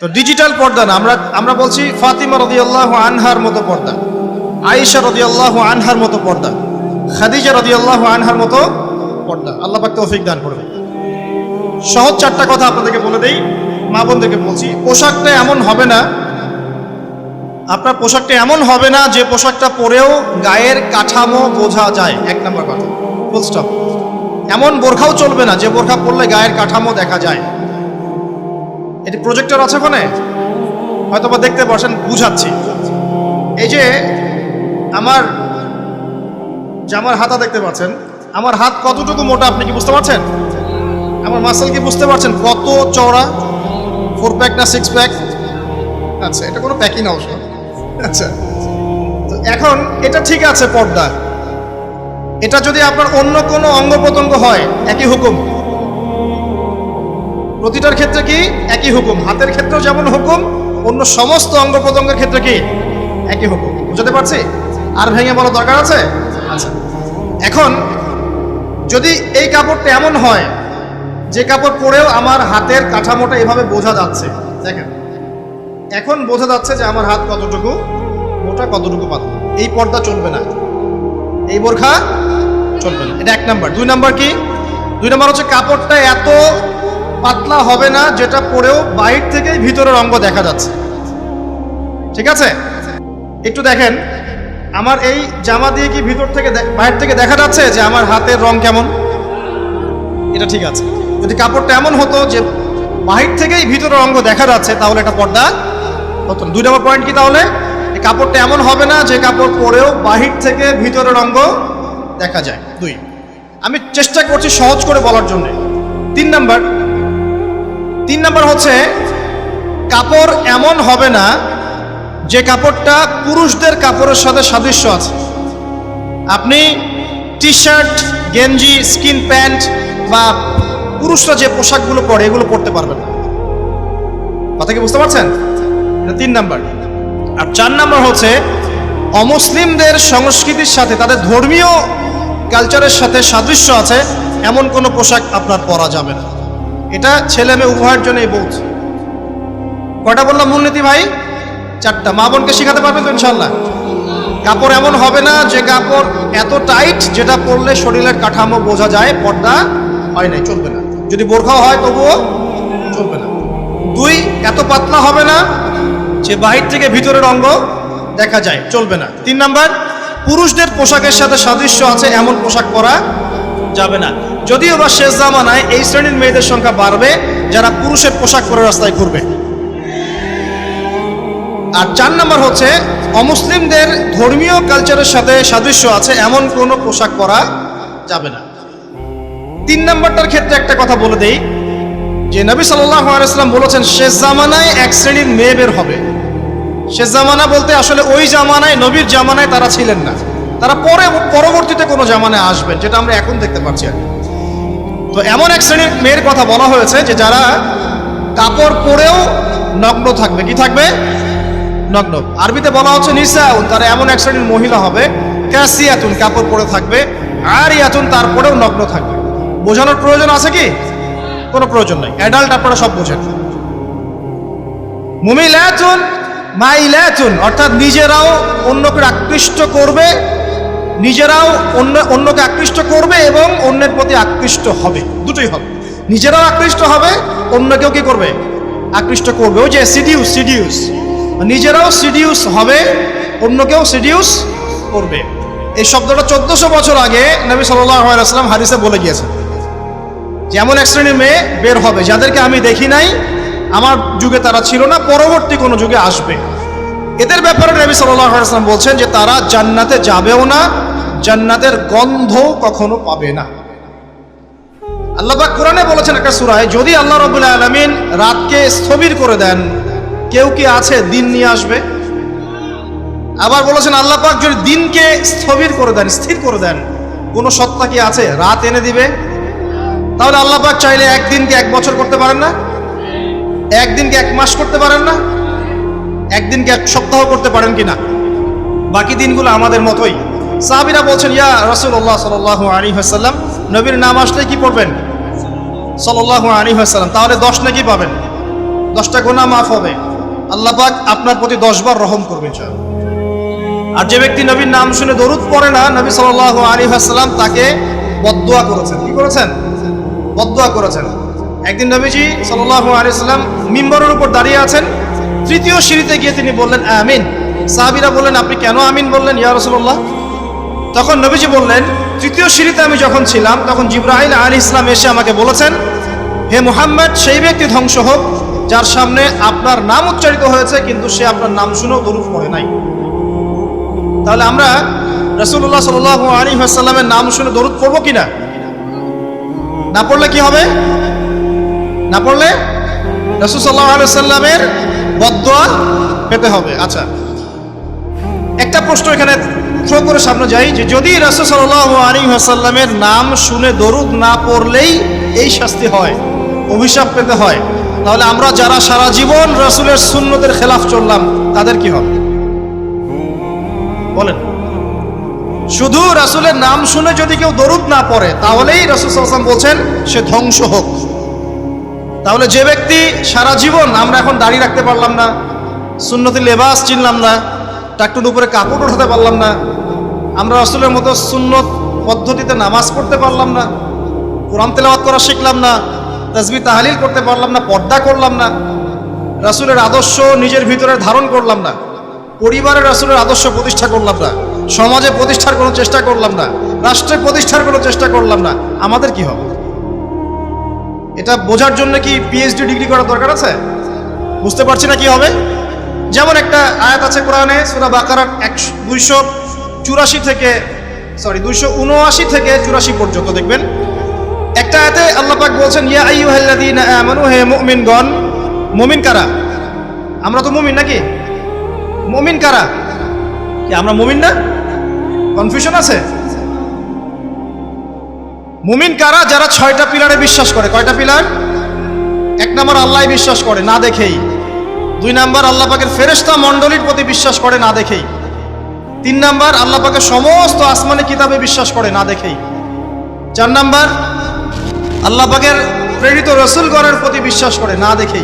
তো ডিজিটাল পর্দা না, আমরা আমরা বলছি ফাতিমা রদিয়াল্লাহ আনহার মতো পর্দা, আয়েশা রদিয়াল্লাহ আনহার মতো পর্দা, খাদিজা রদিয়াল্লাহ আনহার মতো পর্দা। আল্লাহ পাক তৌফিক দান করবে সহজ চারটা কথা আপনাদেরকে বলে দেই, মা বোনদেরকে বলছি, পোশাকটা এমন হবে না, আপনার পোশাকটা এমন হবে না যে পোশাকটা পরেও গায়ের কাঠামো বোঝা যায়। এক নম্বর কথা ফুল স্টপ এমন বোরখাও চলবে না যে বোরখা পরলে গায়ের কাঠামো দেখা যায়। এটি প্রজেক্টর আছে ওখানে? হয়তো বা দেখতে পারছেন বুঝাচ্ছি। এই যে আমার জামার হাতা দেখতে পাচ্ছেন, আমার হাত কতটুকু মোটা আপনি কি বুঝতে পারছেন? আমার মাসেল কি বুঝতে পারছেন? কত চওড়া? ফোর প্যাক না সিক্স প্যাক আচ্ছা এটা কোনো প্যাকই না। অবশ্য আচ্ছা তো এখন এটা ঠিক আছে পর্দা। এটা যদি আপনার অন্য কোনো অঙ্গ প্রত্যঙ্গ হয়, একই হুকুম। প্রতিটার ক্ষেত্রে কি? একই হুকুম। হাতের ক্ষেত্রেও যেমন হুকুম, অন্য সমস্ত অঙ্গ প্রত্যঙ্গের ক্ষেত্রে কি? একই হুকুম। বুঝতে পারছি? আর ভেঙে বলা দরকার আছে? আচ্ছা। এখন, যদি এই কাপড়টা এমন হয়, যে কাপড় পরেও আমার হাতের কাঠামোটা এভাবে বোঝা যাচ্ছে, দেখেন। এখন বোঝা যাচ্ছে যে আমার হাত কতটুকু, মোটা কতটুকু পাতলা। এই পর্দা চলবে না। এই বোরখা চলবে না। এটা এক নাম্বার। দুই নাম্বার কি? দুই নাম্বার হচ্ছে কাপড়টা এত পাতলা হবে না, যেটা পরেও বাইর থেকেই ভিতরের অঙ্গ দেখা যাচ্ছে। ঠিক আছে? একটু দেখেন, আমার এই জামা দিয়ে কি ভিতর থেকে বাইরে থেকে দেখা যাচ্ছে যে আমার হাতের রং কেমন? এটা ঠিক আছে। যদি কাপড়টা এমন হতো যে বাহির থেকেই ভিতরের অঙ্গ দেখা যাচ্ছে, তাহলে এটা পর্দা হতো। দুই নম্বর পয়েন্ট কি তাহলে? কাপড়টা এমন হবে না যে কাপড় পরেও বাহির থেকে ভিতরের অঙ্গ দেখা যায়। দুই। আমি চেষ্টা করছি সহজ করে বলার জন্য। তিন নাম্বার তিন নম্বর হচ্ছে, কাপড় এমন হবে না যে কাপড়টা পুরুষদের কাপড়ের সাথে সাদৃশ্য আছে। আপনি টি শার্ট গেঞ্জি, স্কিন প্যান্ট বা পুরুষরা যে পোশাকগুলো পরে এগুলো পরতে পারবেন না। কথা কি বুঝতে পারছেন? তিন নাম্বার। আর চার নাম্বার হচ্ছে, অমুসলিমদের সংস্কৃতির সাথে, তাদের ধর্মীয় কালচারের সাথে সাদৃশ্য আছে, এমন কোনো পোশাক আপনার পরা যাবে না। এটা ছেলে মেয়ে উভয়ের জন্যই বলছে কটা বললাম মূলনীতি ভাই? চারটা। মা বোনকে শেখাতে পারবে তো ইনশাল্লাহ কাপড় এমন হবে না যে কাপড় এত টাইট যেটা পরলে শরীরের কাঠামো বোঝা যায়, পর্দা হয় নাই, চলবে না। যদি বোরখাও হয় তবুও চলবে না। দুই, এত পাতলা হবে না যে বাহির থেকে ভিতরের অঙ্গ দেখা যায়, চলবে না। তিন নাম্বার, পুরুষদের পোশাকের সাথে সাদৃশ্য আছে, এমন পোশাক পরা যাবে না। যদিও বা শেষ জামানায় এই শ্রেণির মেয়েদের সংখ্যা বাড়বে, যারা পুরুষের পোশাক পরে রাস্তায় ঘুরবে। আর চার নাম্বার হচ্ছে, অমুসলিমদের ধর্মীয় কালচারের সাথে সাদৃশ্য আছে, এমন কোনো পোশাক পরা যাবে না। তিন নাম্বারটার ক্ষেত্রে একটা কথা বলে দেই, যে নবী সাল্লাহ বলেছেন, শেষ জামানায় এক শ্রেণির মেয়ে বের হবে। শেষ জামানা বলতে আসলে ওই জামানায়, নবীর জামানায় তারা ছিলেন না। তারা পরে, পরবর্তীতে কোনো জামানায় আসবেন, যেটা আমরা এখন দেখতে পাচ্ছি আর কি। তো এমন এক শ্রেণির মেয়ের কথা বলা হয়েছে যে যারা কাপড় পরেও নগ্ন থাকবে। কি থাকবে? নগ্ন। আরবিতে বলা হচ্ছে নিসাউন তারা এমন এক শ্রেণির মহিলা হবে, ক্যাসিয়াতুন, কাপড় পরে থাকবে আর ইয়াতুন তারপরেও নগ্ন থাকবে। বোঝানোর প্রয়োজন আছে কি? কোনো প্রয়োজন নাই। অ্যাডাল্ট আপনারা সব বোঝেন। মুমিলাতুন, মাইলাতুন, অর্থাৎ নিজেরাও অন্যকে আকৃষ্ট করবে নিজেরাও অন্য, অন্যকে আকৃষ্ট করবে এবং অন্যের প্রতি আকৃষ্ট হবে। দুটোই হবে। নিজেরাও আকৃষ্ট হবে, অন্যকেও কি করবে? আকৃষ্ট করবে। ওই যে সিডিউস সিডিউস নিজেরাও সিডিউস হবে, অন্যকেও সিডিউস করবে। এই শব্দটা চোদ্দশো বছর আগে নবী সাল্লাম হারিসে বলে গিয়েছে যেমন এক শ্রেণির মেয়ে বের হবে, যাদেরকে আমি দেখি নাই, আমার যুগে তারা ছিল না, পরবর্তী কোনো যুগে আসবে। এদের ব্যাপারে নবী সাল্লাম বলছেন যে তারা জান্নাতে যাবেও না, জান্নাতের গন্ধ কখনো পাবে না। আল্লাহ কোরআনে বলেছেন একটা সুরায়, যদি আল্লাহ রাব্বুল আলামিন রাতকে স্থবির করে দেন, কেউ কি আছে দিন নিয়ে আসবে? আবার বলেছেন আল্লাহ পাক যদি দিনকে স্থবির করে দেন, স্থির করে দেন, কোনো সত্তা কি আছে? রাত এনে দিবে? তাহলে আল্লাহ পাক চাইলে একদিনকে এক বছর করতে পারেন না? একদিনকে এক মাস করতে পারেন না? একদিনকে এক সপ্তাহ করতে পারেন কি না বাকি দিনগুলো আমাদের মতোই। সাহাবিরা বলছেন, ইয়া রসুল্লাহ সাল আলী হাসাল্লাম নবীর নাম আসলে কি পড়বেন? সাল্লাহ আলী হাসাল্লাম তাহলে দশ নাকি পাবেন? দশটা গোনা মাফ হবে। পাক আপনার প্রতি দশবার রহম ইনশাআল্লাহ। আর যে ব্যক্তি নবীর নাম শুনে দরুদ পড়ে না, নবী সাল আলী আসসালাম তাকে বদোয়া করেছেন। কি করেছেন? বদোয়া করেছেন। একদিন নবীজি সাল্লাহ আলিয়াল্লাম মিম্বরের উপর দাঁড়িয়ে আছেন। তৃতীয় সিঁড়িতে গিয়ে তিনি বললেন, আমিন। সাহাবিরা বললেন, আপনি কেন আমিন বললেন, ইয়া রসুল্লাহ তখন নবীজি বললেন, তৃতীয় সিঁড়িতে আমি যখন ছিলাম, তখন জিব্রাহিল আলী ইসলাম এসে আমাকে বলেছেন, হে মুহাম্মদ, সেই ব্যক্তি ধ্বংস হোক, যার সামনে আপনার নাম উচ্চারিত হয়েছে, কিন্তু সে আপনার নাম শুনেও দরুদ পড়ে নাই। তাহলে আমরা রসুল্লাহ সাল আলী আসাল্লামের নাম শুনে দরুদ পড়ব কিনা? না পড়লে কি হবে? না পড়লে? রসুল সাল্লাহ আলি সাল্লামের বদোয়া পেতে হবে। আচ্ছা। একটা প্রশ্ন এখানে থ্রো করে সামনে যাই যে, যদি রসুল সাল্লাহ আলী আসাল্লামের নাম শুনে দরুদ না পড়লেই এই শাস্তি হয়, অভিশাপ পেতে হয়, তাহলে আমরা যারা সারা জীবন রসুলের সুন্নতের খেলাফ চললাম, তাদের কি হবে? বলেন। শুধু রাসুলের নাম শুনে যদি কেউ দরুদ না পড়ে, তাহলেই রাসুল সাল্লাম বলছেন, সে ধ্বংস হোক। তাহলে যে ব্যক্তি সারা জীবন, আমরা এখন দাড়ি রাখতে পারলাম না, সুন্নতি লেবাস চিনলাম না, টাকটুর উপরে কাপড় উঠাতে পারলাম না, আমরা রাসুলের মতো সুন্নত পদ্ধতিতে নামাজ পড়তে পারলাম না, কোরআন তেলাওয়াত করা শিখলাম না, তাজবি তাহালিল করতে পারলাম না, পর্দা করলাম না, রাসুলের আদর্শ নিজের ভিতরে ধারণ করলাম না, পরিবারের রাসুলের আদর্শ প্রতিষ্ঠা করলাম না, সমাজে প্রতিষ্ঠার কোনো চেষ্টা করলাম না রাষ্ট্রে প্রতিষ্ঠার কোনো চেষ্টা করলাম না, আমাদের কি হবে? এটা বোঝার জন্য কি পিএইচডি ডিগ্রি করার দরকার আছে? বুঝতে পারছি না কি হবে। যেমন একটা আয়াত আছে কোরআনে, সুরা বাকারার একশো দুইশো চুরাশি থেকে সরি দুইশো উনআশি থেকে চুরাশি পর্যন্ত দেখবেন। একটা আয়াতে আল্লাহ পাক বলছেন, ইয়া আইয়ুহাল্লাযীনা আমানু, হে মুমিনগণ, মুমিন কারা? আমরা তো মুমিন নাকি? মুমিন কারা? কি, আমরা মুমিন না? কনফিউশন আছে? মুমিন কারা? যারা ছয়টা পিলারে বিশ্বাস করে। কয়টা পিলার? এক নম্বর আল্লাহ বিশ্বাস করে, না দেখেই। দুই নম্বর আল্লাহ পাকের ফেরেস্তা মণ্ডলীর প্রতি বিশ্বাস করে, না দেখেই। তিন নম্বর আল্লাহ পাকের সমস্ত আসমানি কিতাবে বিশ্বাস করে, না দেখেই। চার নম্বর আল্লাহ পাকের প্রেরিত রসুলগণের প্রতি বিশ্বাস করে, না দেখেই।